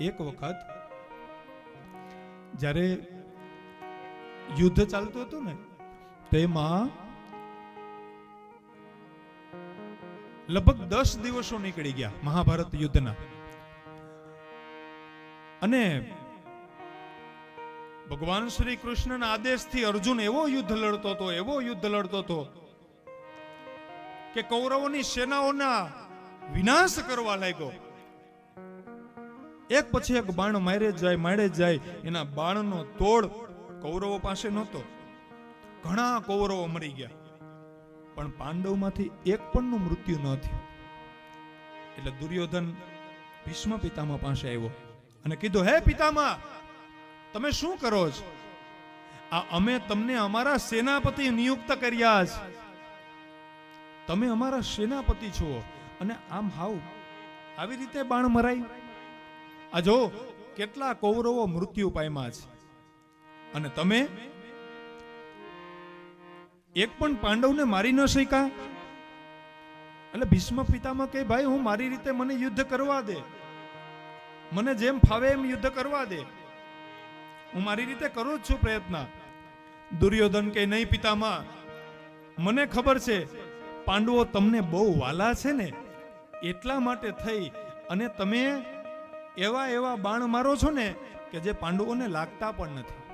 એક વખત જ્યારે યુદ્ધ ચાલતું હતું ને, તેમાં લગભગ દસ દિવસો નીકળી ગયા મહાભારત યુદ્ધના. અને ભગવાન શ્રી કૃષ્ણના આદેશથી અર્જુન એવો યુદ્ધ લડતો હતો, એવો યુદ્ધ લડતો હતો કે કૌરવોની સેનાઓના વિનાશ કરવા લાગ્યો. એક પછી એક બાણ મારે જાય મારે જાય, એના બાણનો તોડ કૌરવો પાસે નહોતો. ઘણા કૌરવો મરી ગયા, પણ પાંડવમાંથી એક પણનું મૃત્યુ ન થયું. એટલે દુર્યોધન ભીષ્મ પિતામહ પાસે આવ્યો અને કીધું, હે પિતામહ, તમે શું કરો છો? આ અમે તમને અમારા સેનાપતિ નિયુક્ત કર્યા છે. તમે અમારા સેનાપતિ છો અને આમ હાવ આવી રીતે બાણ મરાય? આ જો, કેટલા કૌરવો મૃત્યુ પામ્યા છે. અને તમે? એક પણ પાંડવને મારી ન શક્યા? એટલે ભીષ્મ પિતામાં કે ભાઈ, હું મારી રીતે મને યુદ્ધ કરવા દે. મને જેમ ફાવે એમ યુદ્ધ કરવા દે. હું મારી રીતે કરું જ છું પ્રયત્ન. દુર્યોધન કે નહીં પિતામાં મને ખબર છે, પાંડવો તમને બહુ વાલા છે ને. એટલા માટે થઈ. અને તમે એવા એવા બાણ મારો છો ને કે જે પાંડવોને લાગતા પણ નથી.